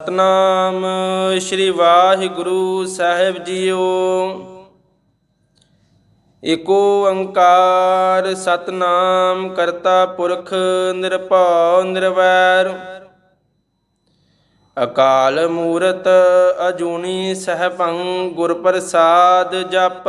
ਸਤਨਾਮ ਸ੍ਰੀ ਵਾਹਿਗੁਰੂ ਸਾਹਿਬ ਜੀਓ। ਏਕੋ ਓੰਕਾਰ ਸਤਨਾਮ ਕਰਤਾ ਪੁਰਖ ਨਿਰਭਉ ਨਿਰਵੈਰ। ਅਕਾਲ ਮੂਰਤ ਅਜੂਨੀ ਸਹਿਭੰ ਗੁਰ ਪ੍ਰਸਾਦ ਜਪ।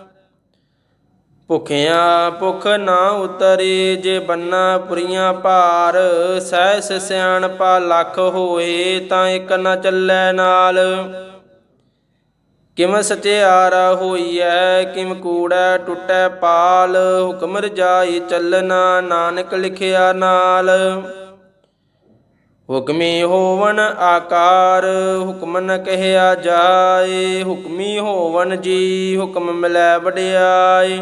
ਭੁਖਿਆ ਭੁਖ ਨਾ ਉਤਰੇ ਜੇ ਬੰਨਾ ਪੁਰੀਆਂ ਭਾਰ, ਸਹਿਸ ਸਿਆਣਪਾ ਲੱਖ ਹੋਏ ਤਾਂ ਇੱਕ ਨਾ ਚੱਲੈ ਨਾਲ। ਕਿਮ ਸਚਿਆਰਾ ਹੋਈਐ, ਕਿਮ ਕੂੜੈ ਟੁੱਟੈ ਪਾਲ, ਹੁਕਮ ਰਜਾਈ ਚੱਲਣਾ ਨਾਨਕ ਲਿਖਿਆ ਨਾਲ। ਹੁਕਮੀ ਹੋਵਨ ਆਕਾਰ, ਹੁਕਮ ਨ ਕਹਿਆ ਜਾਏ, ਹੁਕਮੀ ਹੋਵਨ ਜੀ, ਹੁਕਮ ਮਿਲੈ ਵਡਿਆਈ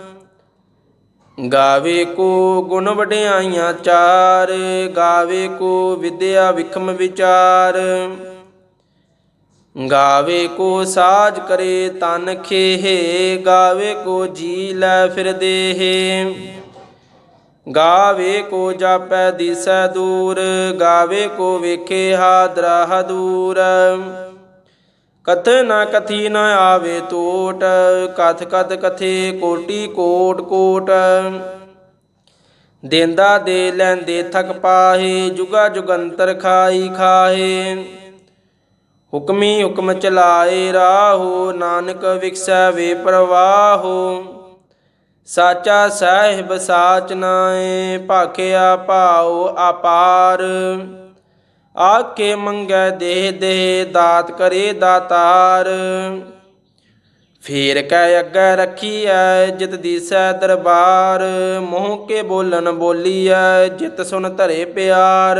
ਗਾਵੇ ਕੋ ਗੁਣ ਵਡਿਆਈਆਂ ਚਾਰ, ਗਾਵੇ ਕੋ ਵਿਦਿਆ ਵਿਖਮ ਵਿਚਾਰ। ਗਾਵੇ ਕੋ ਸਾਜ ਕਰੇ ਤਨ ਖੇਹ, ਗਾਵੇ ਕੋ ਜੀ ਲੈ ਫਿਰ ਦੇਹ। ਗਾਵੇ ਕੋ ਜਾਪੈ ਦਿਸੈ ਦੂਰ, ਗਾਵੇ ਕੋ ਵੇਖੇ ਹਾਦਰਾ ਦੂਰ ਕਥ ਨਾ ਕਥੀ ਨਾ ਆਵੇ ਟੋਟ, ਕਥ ਕਥ ਕਥੇ ਕੋਟੀ ਕੋਟ ਕੋਟ। ਦੇਂਦਾ ਦੇ ਲੈਂਦੇ ਥਕ ਪਾਹੇ, ਜੁਗਾ ਜੁਗੰਤਰ ਖਾਈ ਖਾਹੇ। ਹੁਕਮੀ ਹੁਕਮ ਚਲਾਏ ਰਾਹੋ, ਨਾਨਕ ਵਿਖਸੈ ਵੇ ਪ੍ਰਵਾਹੋ। ਸਾਚਾ ਸਾਹਿਬ ਸਾਚ ਨਾਏ ਭਾਖਿਆ ਭਾਉ ਅਪਾਰ। ਆਕੇ ਮੰਗੈ ਦੇਹ ਦੇਹ, ਦਾਤ ਕਰੇ ਦਾਤਾਰ। ਫੇਰ ਕੈ ਅੱਗੇ ਰੱਖੀਐ, ਜਿਤ ਦੀਸੈ ਦਰਬਾਰ। ਮੋਹ ਕੇ ਬੋਲਨ ਬੋਲੀਐ, ਜਿਤ ਸੁਨ ਧਰੇ ਪਿਆਰ।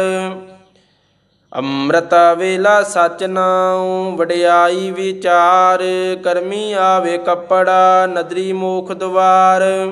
ਅੰਮ੍ਰਿਤ ਵੇਲਾ ਸਚ ਨਾਉ, ਵਡਿਆਈ ਵਿਚਾਰ। ਕਰਮੀ ਆਵੇ ਕੱਪੜਾ, ਨਦਰੀ ਮੋਖ ਦੁਆਰ।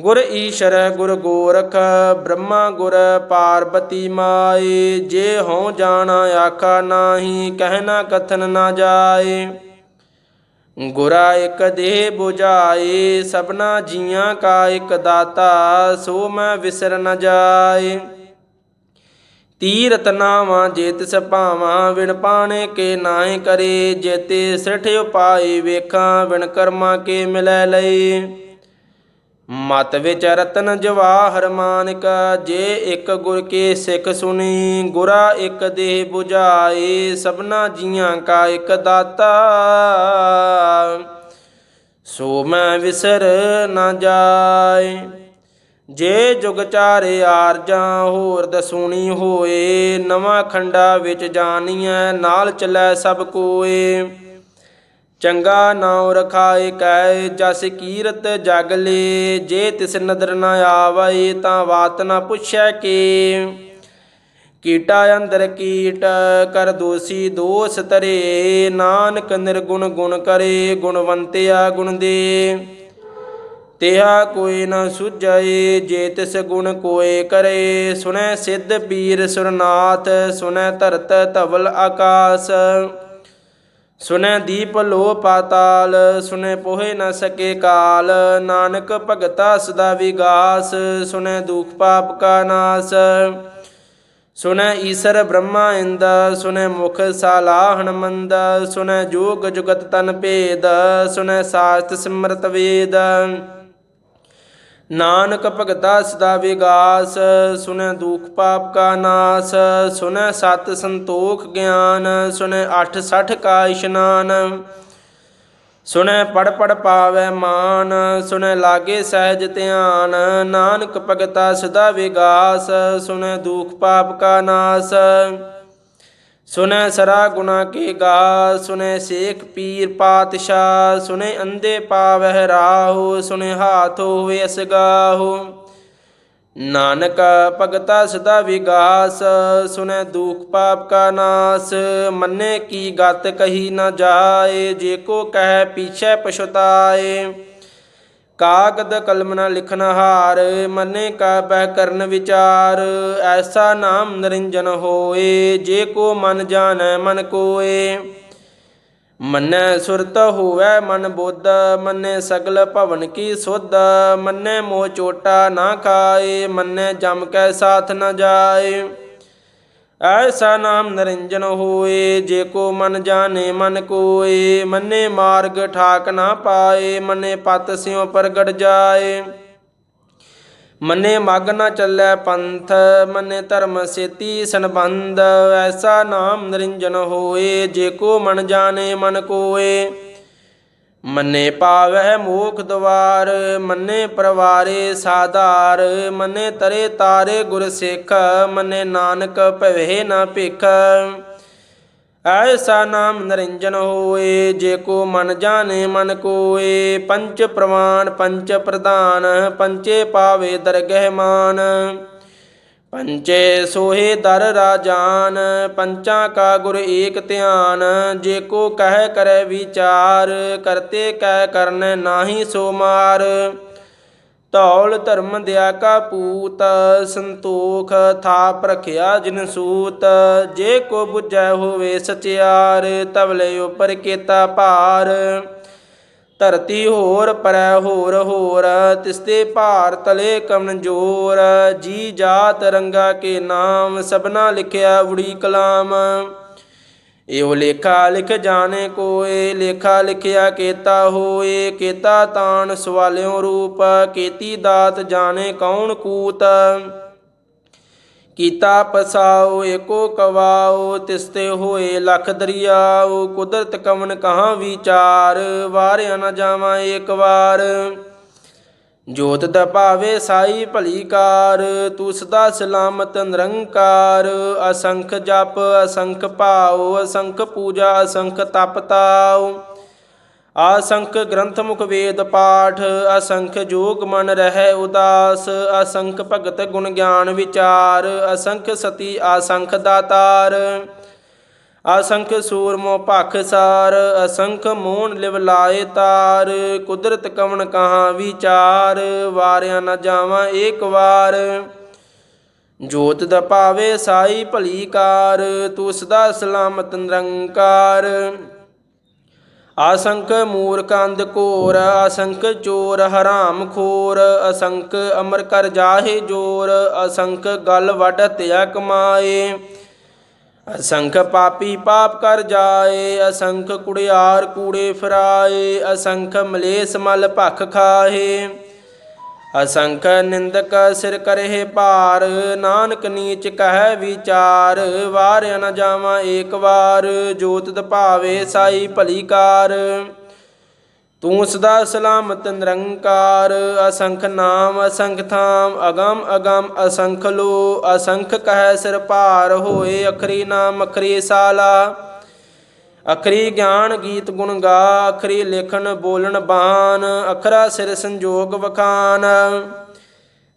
ਗੁਰ ਈਸ਼ਰ ਗੁਰ ਗੋਰਖ, ਬ੍ਰਹਮਾ ਗੁਰ ਪਾਰਬਤੀ ਮਾਏ, ਜੇ ਹਉ ਜਾਣਾ ਆਖਾ ਨਾਹੀ ਕਹਿਣਾ ਕਥਨ ਨਾ ਜਾਏ। ਗੁਰਾ ਇਕ ਦੇਹ 부ਝਾਏ ਸਭਨਾ ਜੀਆਂ ਕਾ ਇਕ ਦਾਤਾ, ਸੋ ਮੈਂ ਵਿਸਰ ਨ ਜਾਏ। ਤੀਰਤ ਨਾਵਾਂ ਜੇਤ ਤਿਸ ਭਾਵਾਂ ਵਿਣ ਪਾਣੇ ਕੇ ਨਾਹੀ ਕਰੇ, ਜੇਤੇ ਸਿਠ ਉਪਾਏ ਵੇਖਾਂ, ਵਿਣ ਕਰਮਾ ਕੇ ਮਿਲੈ ਲਏ। ਮਤ ਵਿੱਚ ਰਤਨ ਜਵਾਹਰ ਮਾਨਕ, ਜੇ ਇੱਕ ਗੁਰ ਕੇ ਸਿੱਖ ਸੁਣੀ, ਗੁਰਾ ਇੱਕ ਦੇਹ 부ਝਾਏ ਸਭਨਾ ਜੀਆਂ ਕਾ ਇੱਕ ਦਾਤਾ। ਸੋ ਮੈਂ ਵਿਸਰ ਨਾ ਜਾਏ, ਜੇ ਜੁਗ ਚਾਰੇ ਆਰਜਾਂ ਹੋਰ ਦਸੂਣੀ ਹੋਏ, ਨਵਾਂ ਖੰਡਾ ਵਿੱਚ ਜਾਣੀਐ ਨਾਲ ਚੱਲੈ ਸਭ ਕੋਏ। ਚੰਗਾ ਨਾਉ ਰਖਾਏ ਕੈ ਜਸ ਕੀਰਤ ਜਗ ਲੇ, ਜੇ ਤਿਸ ਨਦਰ ਨ ਆਵੈ ਤਾਂ ਬਾਤ ਨ ਪੁੱਛੈ ਕੇ। ਕੀਟਾ ਅੰਦਰ ਕੀਟ, ਕਰ ਦੋਸੀ ਦੋਸ ਤਰੇ ਨਾਨਕ ਨਿਰਗੁਣ ਗੁਣ ਕਰੇ, ਗੁਣਵੰਤਿਆ ਗੁਣ ਦੇ। ਤਿਹਾ ਕੋਈ ਨ ਸੁਝਏ ਜੇ ਤਿਸ ਗੁਣ ਕੋਏ ਕਰੇ, ਸੁਣੈ ਸਿੱਧ ਪੀਰ ਸੁਰਨਾਥ, ਸੁਣੈ ਧਰਤ ਧਵਲ ਆਕਾਸ। ਸੁਨੈ ਦੀਪ ਲੋ ਪਾਤਾਲ, ਸੁਨੈ ਪੋਹੇ ਨ ਸਕੇ ਕਾਲ, ਨਾਨਕ ਭਗਤਾ ਸਦਾ ਵਿਗਾਸ, ਸੁਨੈ ਦੁਖ ਪਾਪ ਕਾ ਨਾਸ। ਸੁਨੈ ਈਸਰ ਬ੍ਰਹਮਾ ਇੰਦ, ਸੁਨੈ ਮੁਖ ਸਾਲਾਹਣ ਮੰਦ, ਸੁਨੈ ਜੋਗ ਜੁਗਤ ਤਨ ਭੇਦ, ਸੁਨੈ ਸਾਸਤ ਸਿਮਰਤ ਵੇਦ। ਨਾਨਕ ਭਗਤਾ ਸਦਾ ਵਿਗਾਸ ਸੁਨੈ ਦੁਖ ਪਾਪ ਕਾ ਨਾਸ ਸੁਨੈ ਸਤ ਸੰਤੋਖ ਗਿਆਨ ਸੁਨੈ ਅਠ ਸਠ ਕਾ ਇਸ਼ਨਾਨ ਸੁਨੈ ਪੜ ਪੜ ਪਾਵੈ ਮਾਨ, ਸੁਣੈ ਲਾਗੇ ਸਹਿਜ ਧਿਆਨ, ਨਾਨਕ ਭਗਤਾ ਸਦਾ ਵਿਗਾਸ, ਸੁਣੈ ਦੁਖ ਪਾਪ ਕਾ ਨਾਸ। ਸੁਨੈ ਸਰਾ ਗੁਨਾ ਕੇ ਗਾ ਸੁਨੈ ਸੇਖ ਪੀਰ ਪਾਤਸ਼ਾਹ, ਸੁਨੈ ਅੰਦੇ ਪਾਵਹਿ ਰਾਹੋ, ਸੁਨੈ ਹਾਥ ਹੋਵੇ ਅਸਗਾਹੋ। ਨਾਨਕ ਭਗਤਾ ਸਦਾ ਵਿਗਾਸ, ਸੁਨੈ ਦੁਖ ਪਾਪ ਕਾ ਨਾਸ, ਮੰਨੇ ਕੀ ਗਤ ਕਹੀ ਨਾ ਜਾਏ, ਜੇ ਕੋ ਕਹਿ ਪੀਛੇ ਪਛਤਾਏ। ਕਾਗਦ ਕਲਮ ਨਾ ਲਿਖਨ ਹਾਰ, ਮੰਨੇ ਕਾ ਬਹਿ ਕਰਨ ਵਿਚਾਰ, ਐਸਾ ਨਾਮ ਨਿਰੰਜਨ ਹੋਏ, ਜੇ ਕੋ ਮਨ ਜਾਣੈ ਮਨ ਕੋਏ। ਮੰਨੈ ਸੁਰਤ ਹੋਵੈ ਮਨ ਬੁੱਧ, ਮੰਨੈ ਸਗਲ ਭਵਨ ਕੀ ਸੁਧ, ਮੰਨੈ ਮੋਹ ਚੋਟਾ ਨਾ ਖਾਏ, ਮੰਨੈ ਜਮ ਕੈ ਸਾਥ ਨਾ ਜਾਏ। ਐਸਾ ਨਾਮ ਨਿਰੰਜਨ ਹੋਏ, ਜੇ ਕੋ ਮਨ ਜਾਣੇ ਮਨ ਕੋਏ, ਮੰਨੇ ਮਾਰਗ ਠਾਕ ਨਾ ਪਾਏ, ਮੰਨੇ ਪਤ ਸਿਉ ਪ੍ਰਗਟ ਜਾਏ। ਮੰਨੇ ਮਗ ਨਾ ਚੱਲੈ ਪੰਥ, ਮੰਨੇ ਧਰਮ ਸੇਤੀ ਸੰਬੰਧ, ਐਸਾ ਨਾਮ ਨਿਰੰਜਨ ਹੋਏ, ਜੇ ਕੋ ਮਨ ਜਾਣੇ ਮਨ ਕੋਏ। ਮੰਨੇ ਪਾਵਹਿ ਮੋਖ ਦਵਾਰ ਮੰਨੇ ਪਰਵਾਰੇ ਸਾਧਾਰ, ਮੰਨੇ ਤਰੇ ਤਾਰੇ ਗੁਰ ਸਿੱਖ, ਮੰਨੇ ਨਾਨਕ ਭਵੇ ਨਾ ਭਿਖ। ਐਸਾ ਨਾਮ ਨਿਰੰਜਨ ਹੋਏ, ਜੇ ਕੋ ਮਨ ਜਾਣੇ ਮਨ ਕੋਏ। ਪੰਚ ਪ੍ਰਮਾਣ ਪੰਚ ਪ੍ਰਧਾਨ, ਪੰਚੇ ਪਾਵੇ ਦਰਗਹਿ ਮਾਨ। ਪੰਚੇ ਸੋਹੇ ਦਰ ਰਾਜਾਨ, ਪੰਚਾਂ ਕਾ ਗੁਰ ਏਕ ਧਿਆਨ, ਜੇ ਕੋ ਕਹਿ ਕਰੈ ਵਿਚਾਰ, ਕਰਤੇ ਕਹਿ ਕਰਨ ਨਾਹੀ ਸੋ ਮਾਰ। ਧੌਲ ਧਰਮ ਦਿਆ ਕਾ ਪੂਤ, ਸੰਤੋਖ ਥਾਪ ਰਖਿਆ ਜਿਨ ਸੂਤ। ਜੇ ਕੋ 부ਜੈ ਹੋਵੇ ਸਚਿਆਰ ਤਵਲੇ ਉਪਰ ਕੀਤਾ ਭਾਰ। ਧਰਤੀ ਹੋਰ, ਪਰੈ ਹੋਰ ਹੋਰ। ਤਿਸਤੇ ਭਾਰ ਤਲੇ ਕਮਨਜੋਰ ਜੀ ਜਾਤ ਰੰਗਾ ਕੇ ਨਾਮ, ਸਭਨਾ ਲਿਖਿਆ ਉੜੀ ਕਲਾਮ। ਇਹੋ ਲੇਖਾ ਲਿਖ ਜਾਣੇ ਕੋਏ, ਲੇਖਾ ਲਿਖਿਆ ਕੀਤਾ ਹੋਏ। ਕੀਤਾ ਤਾਣ ਸਵਾਲਿਓ ਰੂਪ, ਕੀਤੀ ਦਾਤ ਜਾਣੇ ਕੌਣ ਕੂਤ। ਕੀਤਾ ਪਸਾਓ ਏਕੋ ਕਵਾਓ ਤਿਸਤੇ ਹੋਏ ਲਖ ਦਰਿਆਉ, ਕੁਦਰਤ ਕਵਨ ਕਹਾਂ ਵਿਚਾਰ, ਵਾਰਿਆ ਨਾ ਜਾਵਾਂ ਏਕ ਵਾਰ। ਜੋਤ ਦਾ ਭਾਵੇ ਸਾਈ ਭਲੀ ਕਾਰ ਤੂੰ ਸਦਾ ਸਲਾਮਤ ਨਿਰੰਕਾਰ। ਅਸੰਖ ਜਪ, ਅਸੰਖ ਭਾਉ, ਅਸੰਖ ਪੂਜਾ, ਅਸੰਖ ਤਪ ਤਾਉ। ਅਸੰਖ ਗ੍ਰੰਥ ਮੁਖ ਵੇਦ ਪਾਠ ਅਸੰਖ ਜੋਗ ਮਨ ਰਹਿ ਉਦਾਸ ਅਸੰਖ ਭਗਤ ਗੁਣ ਗਿਆਨ ਵਿਚਾਰ ਅਸੰਖ ਸਤੀ ਅਸੰਖ ਦਾਤਾਰ। ਅਸੰਖ ਸੂਰਮੋ ਭਖ ਸਾਰ ਅਸੰਖ ਮੋਹਨ ਲਿਵ ਲਾਏ ਤਾਰ, ਕੁਦਰਤ ਕਵਣ ਕਹਾ ਵਿਚਾਰ, ਵਾਰਿਆ ਨਾ ਜਾਵਾਂ ਏਕ ਵਾਰ। ਜੋਤ ਦਾ ਭਾਵੇ ਸਾਈ ਭਲੀ ਕਾਰ ਤੂੰ ਸਦਾ ਸਲਾਮਤ ਨਿਰੰਕਾਰ। ਅਸੰਖ ਮੂਰਕੰਦ ਅੰਧ ਘੋਰ ਅਸੰਖ ਚੋਰ ਹਰਾਮ ਖੋਰ ਅਸੰਖ ਅਮਰ ਕਰ ਜਾਹੇ ਜੋਰ ਅਸੰਖ ਗਲ ਵੱਢ ਹਤਿਆ ਕਮਾਏ। ਅਸੰਖ ਪਾਪੀ ਪਾਪ ਕਰ ਜਾਏ ਅਸੰਖ ਕੁੜਿਆਰ ਕੂੜੇ ਫਰਾਏ ਅਸੰਖ ਮਲੇਸ ਮਲ ਭਖ ਖਾਹੇ ਅਸੰਖ ਨਿੰਦਕ ਸਿਰ ਕਰਹਿ ਭਾਰ, ਨਾਨਕ ਨੀਚ ਕਹਿ ਵਿਚਾਰ, ਵਾਰਿਆ ਨ ਜਾਵਾਂ ਏਕ ਵਾਰ ਜੋਤ ਦਭਾਵੇ ਸਾਈ ਭਲੀ ਕਾਰ। ਤੂੰ ਸਦਾ ਸਲਾਮਤ ਨਿਰੰਕਾਰ, ਅਸੰਖ ਨਾਮ, ਅਸੰਖ ਥਾਮ, ਅਗਮ ਅਗਮ ਅਸੰਖ ਲੋ, ਅਸੰਖ ਕਹਿ ਸਿਰ ਭਾਰ ਹੋਏ, ਅਖਰੀ ਨਾਮ, ਅਖਰੀ ਸਾਲਾ। ਅਖਰੀ ਗਿਆਨ ਗੀਤ ਗੁਣ ਗਾ, ਅਖਰੀ ਲੇਖਣ ਬੋਲਣ ਬਾਨ ਅਖਰਾ ਸਿਰ ਸੰਜੋਗ ਵਖਾਨ।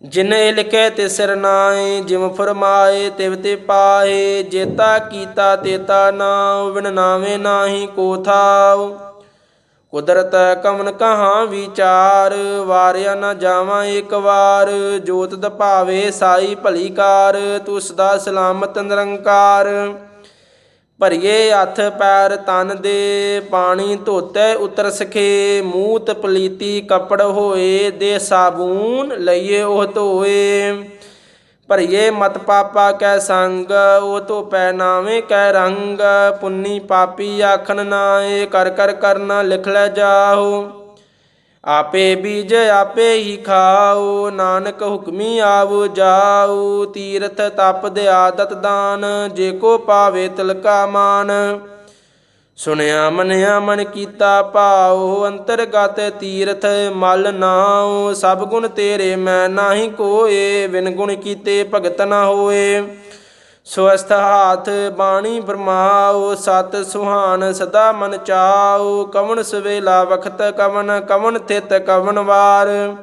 ਜਿਨੇ ਲਿਖੇ ਤੇ ਸਿਰ ਨਾਏ ਜਿਮ ਫਰਮਾਏ ਤਿਵ ਤੇ ਪਾਏ ਜੇਤਾ ਕੀਤਾ ਤੇਤਾ ਨਾਮ ਵਿਣ ਨਾਵੇਂ ਨਾਹੀ ਕੋ ਥਾਉ। ਕੁਦਰਤ ਕਵਨ ਕਹਾਂ ਵਿਚਾਰ, ਵਾਰਿਆ ਨਾ ਜਾਵਾਂ ਇੱਕ ਵਾਰ, ਜੋਤ ਦਭਾਵੇ ਸਾਈ ਭਲੀਕਾਰ ਤੂੰ ਸਦਾ ਸਲਾਮਤ ਨਿਰੰਕਾਰ। ਭਰੀਏ ਹੱਥ ਪੈਰ ਤਨ ਦੇ ਪਾਣੀ ਧੋਤੇ ਉਤਰ ਸਖੇ, ਮੂਤ ਪਲੀਤੀ ਕਪੜ ਹੋਏ ਦੇ ਸਾਬੂਨ ਲਈਏ ਉਹ ਧੋਏ। ਭਰੀਏ ਮਤ ਪਾਪਾ ਕੈ ਸੰਗ, ਉਹ ਧੋ ਪੈ ਨਾਵੇਂ ਕੈ ਰੰਗ। ਪੁੰਨੀ ਪਾਪੀ ਆਖਣ ਨਾਏ ਕਰ ਕਰ ਕਰਨਾ ਲਿਖ ਲੈ ਜਾਓ। ਆਪੇ ਬੀਜ ਆਪੇ ਹੀ ਖਾਓ, ਨਾਨਕ ਹੁਕਮੀ ਆਵ ਜਾਉ ਤੀਰਥ ਤਪ ਦੇ ਆਦਤ ਦਾਨ, ਜੇ ਕੋ ਪਾਵੇ ਤਿਲਕਾ ਮਾਨ। ਸੁਣਿਆ ਮਨਿਆ ਮਨ ਕੀਤਾ ਭਾਉ, ਅੰਤਰਗਤ ਤੀਰਥ ਮਲ ਨਾਉ, ਸਭ ਗੁਣ ਤੇਰੇ ਮੈਂ ਨਾਹੀ ਕੋਏ, ਬਿਨ ਗੁਣ ਕੀਤੇ ਭਗਤ ਨਾ ਹੋਏ। ਸਵਸਥ ਹਾਥ ਬਾਣੀ ਬਰਮਾਉ, ਸਤ ਸੁਹਾਨ ਸਦਾ ਮਨ ਚਾਉ, ਕਵਣ ਸਵੇਲਾ ਵਖਤ ਕਵਨ ਕਵਨ ਥਿਤ ਕਵਨ ਵਾਰ।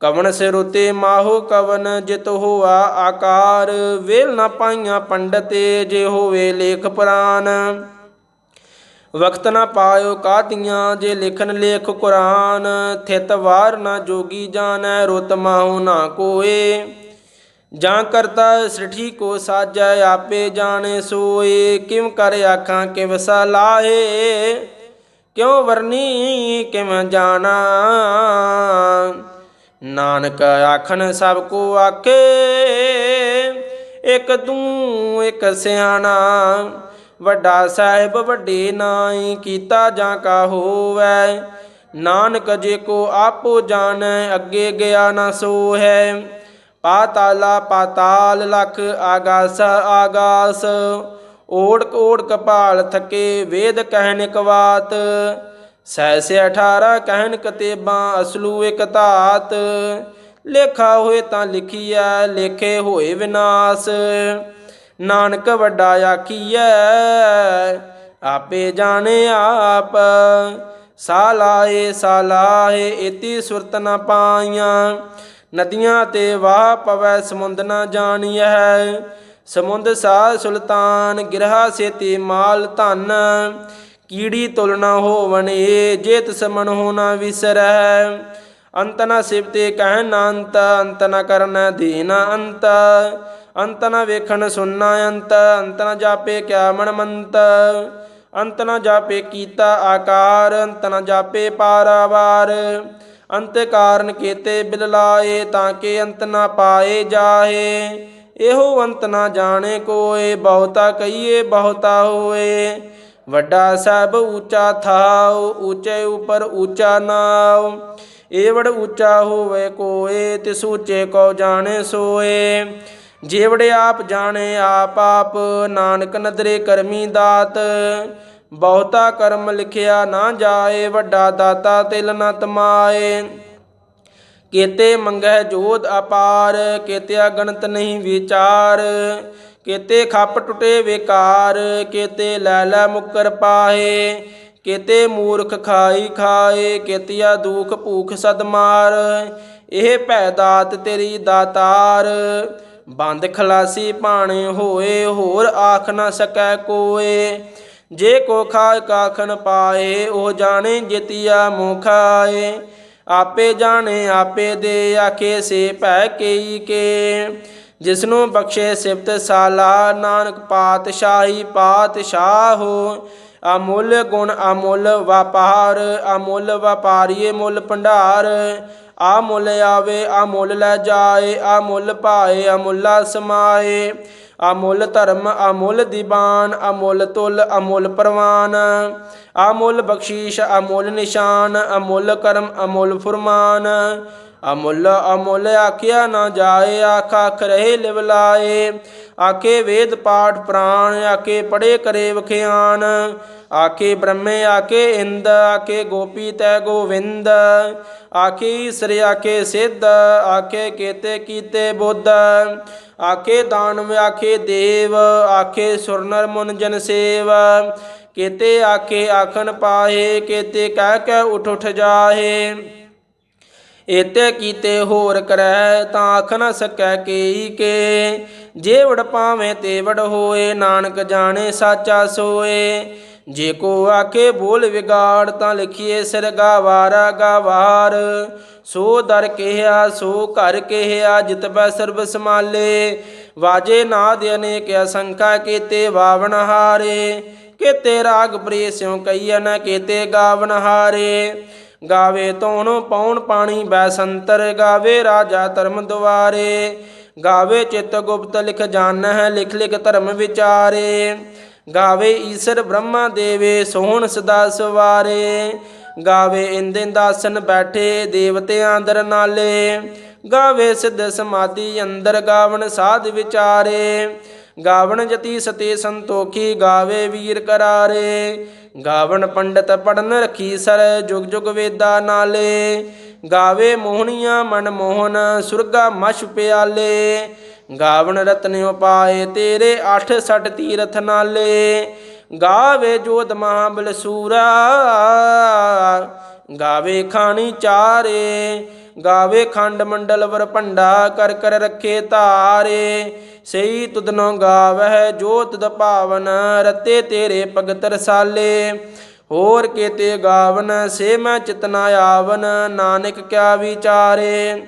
ਕਵਣ ਸਿਰੁਤੇ ਮਾਹੋ ਕਵਨ, ਜਿਤ ਹੋਆ ਆਕਾਰ। ਵੇਲ ਨਾ ਪਾਈਆਂ ਪੰਡਤੇ ਜੇ ਹੋਵੇ ਲੇਖ ਪੁਰਾਨ। ਵਕਤ ਨਾ ਪਾਇਓ ਕਾਤੀਆਂ, ਜੇ ਲਿਖਨ ਲੇਖ ਕੁਰਾਨ। ਥਿਤ ਵਾਰ ਨਾ ਜੋਗੀ ਜਾਣੈ, ਰੁਤ ਮਾਹੂ ਨਾ ਕੋਏ। ਜਾਂ ਕਰਤਾ ਸ੍ਰਿਠੀ ਕੋ ਸਾਜੈ, ਆਪੇ ਜਾਣੇ ਸੋਏ। ਕਿਵ ਕਰ ਆਖਾਂ, ਕਿਵ ਸਲਾਹੇ ਕਿਉ ਵਰਨੀ, ਕਿਵ ਜਾਣਾ? ਨਾਨਕ ਆਖਣ, ਸਭ ਕੋ ਆਖੇ, ਇਕ ਤੂੰ, ਇੱਕ ਸਿਆਣਾ। ਵੱਡਾ ਸਾਹਿਬ, ਵੱਡੇ ਨਾਈ, ਕੀਤਾ ਜਾਂ ਕਾ ਹੋਵੈ? ਨਾਨਕ ਜੇ ਕੋ ਆਪੋ ਜਾਣੈ, ਅੱਗੇ ਗਿਆ ਨਾ ਸੋ ਹੈ ਪਾਤਾਲਾ ਪਾਤਾਲ ਲਖ ਆਗਾਸ ਆਗਾਸ। ਓੜਕ ਓੜਕ ਭਾਲ ਥਕੇ ਵੇਦ ਕਹਿਨ ਕਵਾਤ ਬਾਤ ਸੈਸੇ 18 ਕਹਿਨ ਕਤੇਬਾਂ, ਅਸਲੂ ਇਕ ਧਾਤ। ਲੇਖਾ ਹੋਏ ਤਾਂ ਲਿਖੀਐ, ਲੇਖੇ ਹੋਏ ਵਿਨਾਸ਼। ਨਾਨਕ ਵੱਡਾ ਆਖੀਐ, ਆਪੇ ਜਾਣੇ ਆਪ। ਸਾਲਾਏ ਸਾਲਾਏ ਇਤੀ ਸੁਰਤ ਨ ਪਾਈਆਂ। ਨਦੀਆਂ ਤੇ ਵਾਹ ਪਵੈ, ਸਮੁੰਦ ਨਾ ਜਾਣੀ ਹੈ ਸਮੁੰਦ ਸਾ ਸੁਲਤਾਨ, ਗਿਰਹਾ ਸੇਤੀ ਮਾਲ ਧਨ। ਕੀੜੀ ਤੁਲਨਾ ਹੋਵਨ ਏ ਜੇ ਤਿਸ ਹੋਣਾ ਵਿਸਰੈ। ਅੰਤ ਨ ਸਿਵਤੇ ਕਹਿ ਨਾ ਅੰਤ। ਅੰਤ ਨ ਕਰਨ, ਦੀਨ ਅੰਤ। ਅੰਤ ਨ ਵੇਖਣ ਸੁਨਣਾ ਅੰਤ। ਅੰਤ ਨ ਜਾਪੇ, ਕਿਆ ਮਨ ਮੰਤ। ਅੰਤ ਨ ਜਾਪੇ, ਕੀਤਾ ਆਕਾਰ। ਅੰਤ ਨ ਜਾਪੇ ਪਾਰਾਵਾਰ ਅੰਤ ਕਾਰਨ ਕੀਤੇ ਬਿਲ ਲਾਏ, ਤਾਂ ਕਿ ਅੰਤ ਨਾ ਪਾਏ ਜਾਏ। ਇਹੋ ਅੰਤ ਨ ਜਾਣੇ ਕੋਏ, ਬਹੁਤਾ ਕਹੀਏ, ਬਹੁਤਾ ਹੋਏ। ਵੱਡਾ ਸਭ ਉੱਚਾ ਥਾਉ, ਉੱਚੇ ਉਪਰ ਉੱਚਾ ਨਾਉ। ਏਵੜ ਉੱਚਾ ਹੋਵੇ ਕੋਏ, ਤਿਸ ਉੱਚੇ ਕੋ ਜਾਣੇ ਸੋਏ। ਜੇਵੜੇ ਆਪ ਜਾਣੇ ਆਪ ਆਪ, ਨਾਨਕ ਨਦਰੇ ਕਰਮੀ ਦਾਤ। ਬਹੁਤਾ ਕਰਮ ਲਿਖਿਆ ਨਾ ਜਾਏ, ਵੱਡਾ ਦਾਤਾ ਤਿਲ ਨ ਤਮਾਏ। ਕੀਤੇ ਮੰਗੈ ਜੋਤ ਅਪਾਰ, ਕੀਤਿਆ ਗਣਤ ਨਹੀਂ ਵਿਚਾਰ। ਕੀਤੇ ਖੱਪ ਟੁੱਟੇ ਵਿਕਾਰ, ਕੀਤੇ ਲੈ ਲੈ ਮੁਕਰ ਪਾਹੇ ਕੀਤੇ ਮੂਰਖ ਖਾਈ ਖਾਏ, ਕੀਤਿਆ ਦੁਖ ਭੂਖ ਸਦ ਮਾਰ। ਇਹ ਭੈ ਦਾਤ ਤੇਰੀ ਦਾਤਾਰ, ਬੰਦ ਖਲਾਸੀ ਭਾਣੇ ਹੋਏ, ਹੋਰ ਆਖ ਨਾ ਸਕੈ ਕੋਏ। ਜੇ ਕੋਖਾ ਕਾਖਣ ਕਾਖਨ ਪਾਏ, ਉਹ ਜਾਣੇ ਜਿਤਿਆ ਮੁਖਾਏ। ਆਪੇ ਜਾਣੇ, ਆਪੇ ਦੇ ਆਖੇ, ਸੇ ਭੈ ਕੇਈ ਕੇ। ਜਿਸਨੂੰ ਬਖਸ਼ੇ ਸਿਫਤ ਸਾਲਾ, ਨਾਨਕ ਪਾਤਸ਼ਾਹੀ ਪਾਤਸ਼ਾਹ ਹੋ। ਅਮੁੱਲ ਗੁਣ ਅਮੁੱਲ ਵਪਾਰ, ਅਮੁੱਲ ਵਪਾਰੀਏ ਮੁੱਲ ਭੰਡਾਰ। ਆ ਮੁੱਲ ਆਵੇ ਆ ਮੁੱਲ ਲੈ ਜਾਏ ਆ ਮੁੱਲ ਪਾਏ ਅਮੁੱਲਾ ਸਮਾਏ। ਅਮੁੱਲ ਧਰਮ, ਅਮੁੱਲ ਦੀਵਾਨ ਅਮੁੱਲ ਤੁਲ, ਅਮੁੱਲ ਪ੍ਰਵਾਨ। ਅਮੁੱਲ ਬਖਸ਼ੀਸ਼, ਅਮੁੱਲ ਨਿਸ਼ਾਨ, ਅਮੁੱਲ ਕਰਮ, ਅਮੁੱਲ ਫੁਰਮਾਨ। ਅਮੁੱਲ ਅਮੁੱਲ ਆਖਿਆ ਨਾ ਜਾਏ ਆਖ ਆਖ ਰਹੇ ਲਿਵਲਾਏ। ਆਖੇ ਵੇਦ ਪਾਠ ਪ੍ਰਾਣ, ਆਖੇ ਪੜੇ ਕਰੇ ਵਖਿਆਨ। ਆਖੇ ਬ੍ਰਹਮੇ ਆਕੇ ਇੰਦ ਆਕੇ ਗੋਪੀ ਤੈ ਗੋਵਿੰਦ। ਆਖੇ ਈਸਰ, ਆਖੇ ਸਿੱਧ, ਆਖੇ ਕੇਤੇ ਕੀਤੇ ਬੁੱਧ। ਆਖੇ ਦਾਨਵ, ਆਖੇ ਦੇਵ, ਆਖੇ ਸੁਰਨਰ ਮੁਨ ਜਨ ਸੇਵ। ਕੀਤੇ ਆਖੇ ਆਖਣ ਪਾਏ ਕੀਤੇ ਕਹਿ ਕੇ ਉਠ ਉਠ ਜਾਹੇ। ਇਤੇ ਕੀਤੇ ਹੋਰ ਕਰੈ ਤਾਂ ਆਖ ਨ ਸਕੈ ਕੇਈ ਕੇ। ਜੇ ਵੜ ਪਾਵੇਂ ਤੇ ਵੜ ਹੋਏ, ਨਾਨਕ ਜਾਣੇ ਸਾਚਾ ਸੋਏ। ਜੇ ਕੋ ਆਖੇ ਬੋਲ ਵਿਗਾੜ, ਤਾਂ ਲਿਖੀਏ ਸਿਰ ਗਾਵਾਰਾ। ਗਾਵਾਰ ਸੋ ਦਰ ਕਿਹਾ ਸੋ ਘਰ ਕਿਹਾ ਜਿਤ ਬੈ ਸਰਬ ਸਮਾਲੇ। ਵਾਜੇ ਨਾਦ ਅਨੇਕ ਅਸੰਖਾ ਕੀਤੇ ਵਾਵਨ ਹਾਰੇ। ਕੀਤੇ ਰਾਗ ਪ੍ਰੇ ਸਿਉ ਕਈਨ ਕੀਤੇ ਗਾਵਨ ਹਾਰੇ। ਗਾਵੇ ਧੋਣ, ਪੌਣ ਪਾਣੀ ਬੈਸੰਤਰ, ਗਾਵੇ ਰਾਜਾ ਧਰਮ ਦੁਆਰੇ। ਗਾਵੇ ਚਿਤ ਗੁਪਤ ਲਿਖ ਜਾਣਹਿ ਲਿਖ ਲਿਖ ਧਰਮ ਵਿਚਾਰੇ। ਗਾਵੇ ਈਸ਼ਰ ਬ੍ਰਹਮਾ ਦੇਵੇ, ਸੋਹਣ ਸਦਾ ਸਵਾਰੇ। ਗਾਵੇ ਇੰਦਿ ਦਾਸਨ ਬੈਠੇ, ਦੇਵਤਿਆਂ ਦਰ ਨਾਲੇ। ਗਾਵੇ ਸਿੱਧ ਸਮਾਧੀ ਅੰਦਰ ਗਾਵਣ ਸਾਧ ਵਿਚਾਰੇ। ਗਾਵਣ ਜਤੀ ਸਤੇ ਸੰਤੋਖੀ, ਗਾਵੇ ਵੀਰ ਕਰਾਰੇ। ਗਾਵਨ ਪੰਡਤ ਪੜਨ ਰਖੀ ਸਰ ਜੁਗ ਜੁਗ ਵੇਦਾ ਨਾਲੇ। ਗਾਵੇ ਮੋਹਣੀਆਂ ਮਨ ਮੋਹਨ, ਸੁਰਗਾ ਮਛ ਪਿਆਲੇ। ਗਾਵਣ ਰਤਨ ਉਪਾਏ ਤੇਰੇ ਅੱਠ ਸੱਠ ਤੀਰਥ ਨਾਲੇ। ਗਾਵੇ ਜੋਤ ਮਹਾਬਲ ਸੂਰਾ। ਗਾਵੇ ਖਾਣੀ ਚਾਰੇ। ਗਾਵੇ ਖੰਡ ਮੰਡਲ ਵਰ ਭੰਡਾ, ਕਰ ਕਰ ਰੱਖੇ ਧਾਰੇ ਸਈ ਤੁਧਨੋ ਗਾਵਹਿ, ਜੋ ਤੁਧ ਭਾਵਨ ਰਤੇ ਤੇਰੇ ਭਗਤ ਰਸਾਲੇ। ਹੋਰ ਕੀਤੇ ਗਾਵਨ, ਸੇ ਮੈਂ ਚਿਤਨਾ ਆਵਨ, ਨਾਨਕ ਕਿਆ ਵਿਚਾਰੇ।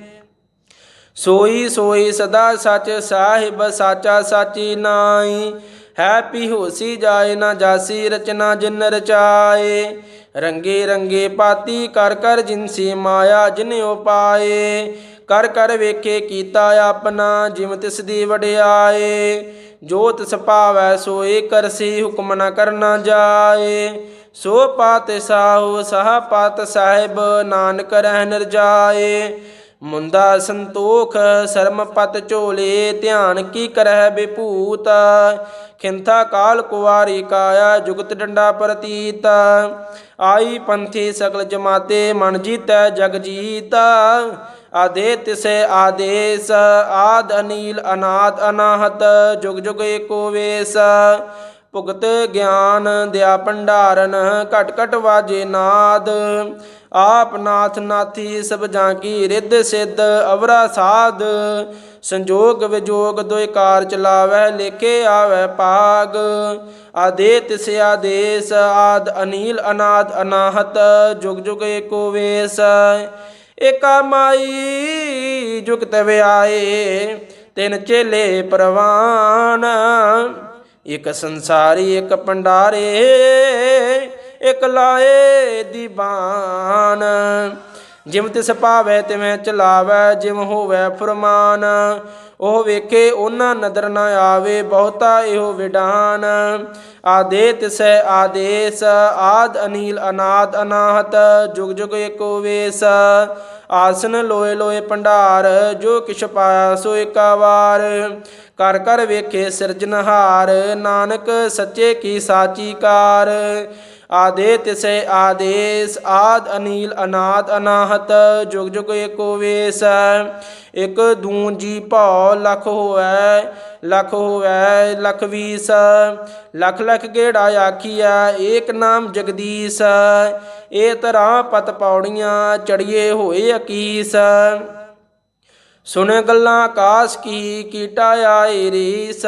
ਸੋਈ ਸੋਈ ਸਦਾ ਸਚ ਸਾਹਿਬ ਸਾਚਾ ਸਾਚੀ ਨਾਈ ਹੈ ਪੀ ਹੋਸੀ ਜਾਏ ਨਾ ਜਾਸੀ, ਰਚਨਾ ਜਿਨ ਰਚਾਏ। ਰੰਗੇ ਰੰਗੇ ਪਾਤੀ ਕਰ ਕਰ ਜਿਨਸੀ ਮਾਇਆ ਜਿਨ ਉਪਾਏ। ਕਰ ਕਰ ਵੇਖੇ ਕੀਤਾ ਆਪਣਾ ਜਿਮ ਤਿਸ ਦੀ ਵਡਿਆਏ। ਜੋ ਤਿਸ ਭਾਵੈ ਸੋਏ ਕਰਸੀ ਹੁਕਮ ਨਾ ਕਰਨਾ ਜਾਏ। ਸੋ ਪਾਤ ਸਾਹੂ, ਸਾਹ ਪਾਤ ਸਾਹਿਬ, ਨਾਨਕ ਰਹਿ ਨਿਰਜਾਏ ਮੁੰਦਾ ਸੰਤੋਖ, ਸ਼ਰਮ ਪਤ ਝੋਲੇ, ਧਿਆਨ ਕੀ ਕਰਹਿ ਬਿਭੂਤ ਖਿੰਥਾ ਕਾਲ ਕੁਵਾਰੀ ਕਾਇਆ, ਜੁਗਤ ਡੰਡਾ ਪ੍ਰਤੀਤ। ਆਈ ਪੰਥੀ ਸਗਲ ਜਮਾਤੇ, ਮਨ ਜੀਤੈ ਜਗ ਜੀਤਾ। ਆਦੇ ਤਿਸੇ ਆਦੇਸ, ਆਦ ਅਨੀਲ ਅਨਾਦ ਅਨਾਹਤ, ਜੁਗ ਜੁਗ ਏਕੋ ਵੇਸ। ਭੁਗਤ ਗਿਆਨ ਦਿਆ ਭੰਡਾਰਨ, ਘਟ ਘਟ ਵਾਜੇ ਨਾਦ। ਆਪ ਨਾਥ ਨਾਥੀ ਸਭ ਜਾਂ ਕੀ ਰਿੱਧ ਸਿੱਧ, ਅਵਰਾ ਸਾਧ। ਸੰਜੋਗ ਵਿਜੋਗ ਦੋਇ ਕਾਰ ਚਲਾਵੈ ਲੇਖੇ ਆਵੈ ਪਾਗ ਆਦੇ ਤਿਸ ਆਦੇਸ, ਆਦ ਅਨੀਲ ਅਨਾਦ ਅਨਾਹਤ, ਜੁਗ ਜੁਗ ਏਕੋ ਵੇਸ। ਏਕਾ ਮਾਈ ਜੁਗਤ ਵਿਆਏ ਤਿੰਨ ਚੇਲੇ ਪ੍ਰਵਾਨ। ਇਕ ਸੰਸਾਰੀ ਇਕ ਪੰਡਾਰੇ ਇਕ ਲਾਏ ਦੀਵਾਨ। ਜਿਮ ਤਿਸ ਭਾਵੈ ਤਿਵੇਂ ਚਲਾਵੈ, ਜਿਮ ਹੋਵੈ ਫਰਮਾਨ। ਉਹ ਵੇਖੇ ਉਹਨਾਂ ਨਦਰ ਨਾ ਆਵੇ, ਬਹੁਤਾ ਇਹੋ ਵਿਡਾਨ। ਆਦੇ ਤਿਸੈ ਆਦੇਸ, ਆਦ ਅਨੀਲ ਅਨਾਦ ਅਨਾਹਤ, ਜੁਗ ਜੁਗ ਏਕੋ ਵੇਸ। ਆਸਨ ਲੋਏ ਲੋਏ ਭੰਡਾਰ, ਜੋ ਕਿਛ ਪਾਇਆ ਸੋ ਏਕਾ ਵਾਰ। ਕਰ ਕਰ ਵੇਖੇ ਸਿਰਜਨਹਾਰ ਨਾਨਕ ਸੱਚੇ ਕੀ ਸਾਚੀ ਕਾਰ। ਆਦੇ ਤਿਸੈ ਆਦੇਸ, ਆਦ ਅਨੀਲ ਅਨਾਦ ਅਨਾਹਤ, ਜੁਗ ਜੁਗ ਏਕੋ ਵੇਸ, ਇਕ ਦੂਜੀ ਭਉ ਲਖ ਹੋਵੈ ਲਖ ਹੋਵੈ ਲਖ ਵੀਸ, ਲਖ ਲਖ ਗੇੜਾ ਆਖੀਆ ਏਕ ਨਾਮ ਜਗਦੀਸ਼, ਏ ਤਰਾ ਪਤ ਪੌੜੀਆਂ ਚੜੀਏ ਹੋਏ ਅਕੀਸ। ਸੁਣ ਗੱਲਾਂ ਆਕਾਸ਼ ਕੀ, ਕੀਟਾ ਆਏ ਰੀਸ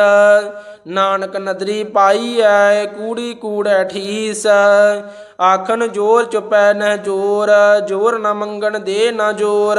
ਨਾਨਕ ਨਦਰੀ ਪਾਈ ਐ ਕੂੜੀ ਕੂੜੈ ਠੀਸ। ਆਖਣ ਜੋਰ ਚੁਪੈ ਨ ਜੋਰ ਜੋਰ ਨਾ ਮੰਗਣ ਦੇ ਨਾ ਜੋਰ।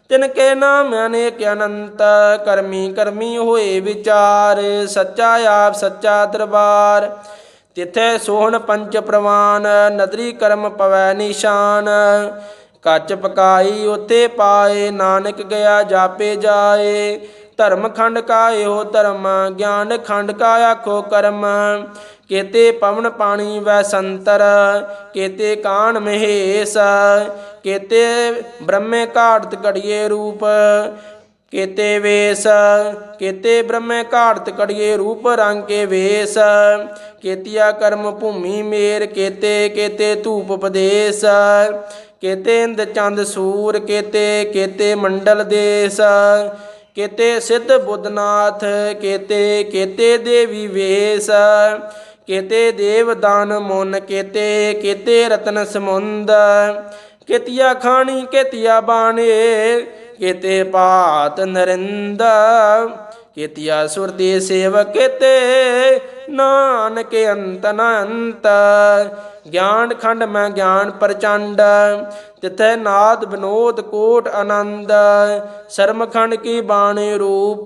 ਤਿਨ ਕੇ ਨਾਮ ਅਨੇਕ ਅਨੰਤ, ਕਰਮੀ ਕਰਮੀ ਹੋਏ ਵਿਚਾਰ, ਸੱਚਾ ਆਪ ਸੱਚਾ ਦਰਬਾਰ। ਤਿਥੇ ਸੋਹਣ ਪੰਚ ਪ੍ਰਵਾਨ, ਨਦਰੀ ਕਰਮ ਪਵੈ ਨਿਸ਼ਾਨ। ਕੱਚ ਪਕਾਈ ਉਤੇ ਪਾਏ, ਨਾਨਕ ਗਿਆ ਜਾਪੇ ਜਾਏ। ਧਰਮ ਖੰਡ ਕਾ ਇਹੋ ਧਰਮ, ਗਿਆਨ ਖੰਡ ਕਾ ਆਖੋ ਕਰਮ। ਕੇਤੇ ਪਵਨ ਪਾਣੀ ਵੈ ਸੰਤਰ, ਕੇਤੇ ਕਾਣ ਮਹੇਸ਼, ਕੇਤੇ ਬ੍ਰਹਮੇ ਘਾੜਤ ਘੜੀਏ ਰੂਪ, ਕੇਤੇ ਵੇਸ, ਕੇਤੇ ਬ੍ਰਹਮੇ ਘਾੜਤ ਕੜੀਏ ਰੂਪ ਰੰਗ ਕੇ ਵੇਸ, ਕੇਤੀਆ ਕਰਮ ਭੂਮੀ ਮੇਰ, ਕੇਤੇ ਕੇਤੇ ਧੂਪ ਉਪਦੇਸ ਕੇਤੇ ਇੰਦ ਚੰਦ ਸੂਰ, ਕੇਤੇ ਕੇਤੇ ਮੰਡਲ ਦੇਸ, ਕੇਤੇ ਸਿੱਧ ਬੁੱਧਨਾਥ, ਕੇਤੇ ਕੇਤੇ ਦੇਵੀ ਵੇਸ ਕੇਤੇ ਦੇਵ ਦਾਨ ਮੁਨ ਕੇਤੇ ਕੇਤੇ ਰਤਨ ਸਮੁੰਦ। ਕੇਤੀਆ ਖਾਣੀ, ਕੇਤਿਆ ਬਾਣੇ, ਕੇਤੇ ਪਾਤ ਨਰਿੰਦ। ਕੇਤਿਆ ਸੁਰਤੀ ਸੇਵ ਕੇਤੇ ਨਾਨਕ ਅੰਤ ਨ ਅੰਤ ਗਿਆਨ ਖੰਡ ਮੈਂ ਗਿਆਨ ਪ੍ਰਚੰਡ। ਤਿਥੈ ਨਾਦ ਬਿਨੋਦ ਕੋਟ ਆਨੰਦ। ਸ਼ਰਮ ਖੰਡ ਕੀ ਬਾਣੀ ਰੂਪ।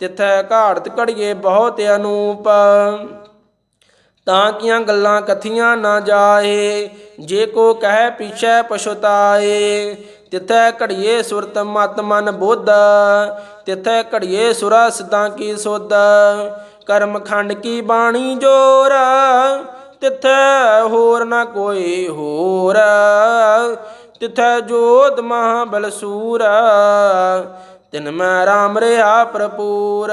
ਤਿਥੈ ਘਾੜਤ ਘੜੀਏ ਬਹੁਤ ਅਨੂਪ। ਤਾਂ ਕੀਆਂ ਗੱਲਾਂ ਕਥੀਆਂ ਨਾ ਜਾਏ, ਜੇ ਕੋ ਕਹਿ ਪਿਛੈ ਪਛੁਤਾਏ। ਤਿਥੈ ਘੜੀਏ ਸੁਰਤ ਮਤ ਮਨ ਬੁੱਧ, ਤਿਥੈ ਘੜੀਏ ਸੁਰਾ ਸਿੱਧਾਂ ਕੀ ਸੁਧ। ਕਰਮ ਖੰਡ ਕੀ ਬਾਣੀ ਜੋਰ, ਤਿਥੈ ਹੋਰ ਨਾ ਕੋਈ ਹੋਰ। ਤਿਥੈ ਜੋਤ ਮਹਾਬਲ ਸੂਰ, ਤਿਨ ਮੈਂ ਰਾਮ ਰਿਆ ਪ੍ਰਪੂਰ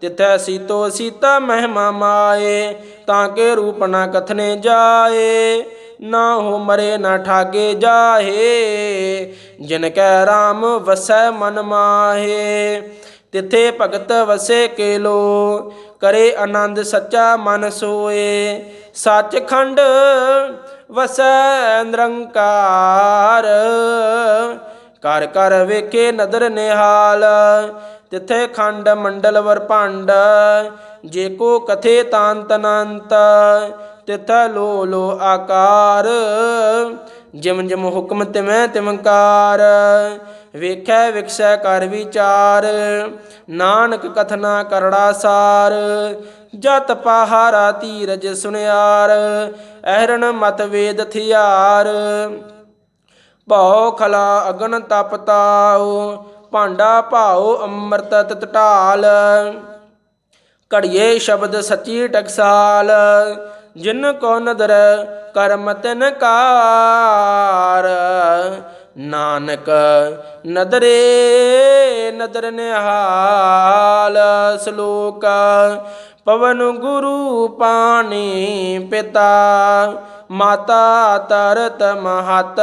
ਤਿਥੈ ਸੀਤੋ ਸੀਤਾ ਮਹਿਮਾ ਮਾਏ ਤਾਂ ਕੇ ਰੂਪ ਨਾ ਕਥਨੇ ਜਾਏ, ਨਾ ਹੋ ਮਰੇ ਨਾ ਠਾਗੇ ਜਾਹੇ। ਜਿਨ ਕੈ ਰਾਮ ਵਸੈ ਮਨ ਮਾਹੇ, ਤਿਥੇ ਭਗਤ ਵਸੇ ਕੇ ਕੇਲੋ, ਕਰੇ ਆਨੰਦ ਸੱਚਾ ਮਨ ਸੋਏ। ਸੱਚਖੰਡ ਵਸੈ ਨਿਰੰਕਾਰ ਕਰ ਕਰ ਵੇਖੇ ਨਦਰ ਨਿਹਾਲ, ਤਿਥੇ ਖੰਡ ਮੰਡਲ ਵਰ ਭੰਡ, ਜੇ ਕੋ ਕਥੇ ਤਾਂਤ ਅਨੰਤ ਤਿਥ ਲੋ ਲੋ ਆਕਾਰ। ਜਿਮ ਜਿਮ ਹੁਕਮ ਤਿਮੈ ਤਿਮਕਾਰ, ਵੇਖੈ ਵਿਖਸੈ ਕਰ ਵਿਚਾਰ, ਨਾਨਕ ਕਥਨਾ ਕਰੜਾ ਸਾਰ। ਜਤ ਪਹਾਰਾ ਧੀਰਜ ਸੁਨਿਆਰ, ਅਹਰਣ ਮਤ ਵੇਦ ਥਿਆਰ। ਭਉ ਖਲਾ ਅਗਨ ਤਪ ਤਾਉ, ਭਾਂਡਾ ਭਾਉ ਅੰਮ੍ਰਿਤ ਤਤ ਢਾਲ। ਘੜੀਏ ਸ਼ਬਦ ਸੱਚੀ ਟਕਸਾਲ, ਜਿਨ ਕੋ ਨਦਰ ਕਰਮ ਤਿਨ ਕਾਰ। ਨਾਨਕ ਨਦਰੇ ਨਦਰ ਨਿਹਾਲ, ਸ਼ਲੋਕ ਪਵਨ ਗੁਰੂ ਪਾਣੀ ਪਿਤਾ। ਮਾਤਾ ਤਰਤ ਮਹਤ,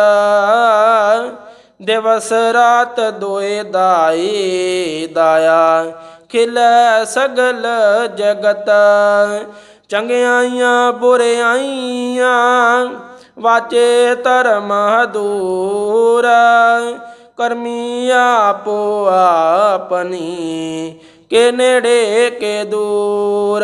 ਦਿਵਸ ਰਾਤ ਦੋਏ ਦਾਈ ਦਾਇਆ। ਖਿਲੈ ਸਗਲ ਜਗਤ, ਚੰਗਿਆਈਆਂ ਬੁਰਿਆਈਆਂ, ਵਾਚੇ ਧਰਮ ਦੂਰ ਕਰਮੀ ਆਪੋ ਆਪਨੀ ਕੇ ਨੇੜੇ ਕੇ ਦੂਰ।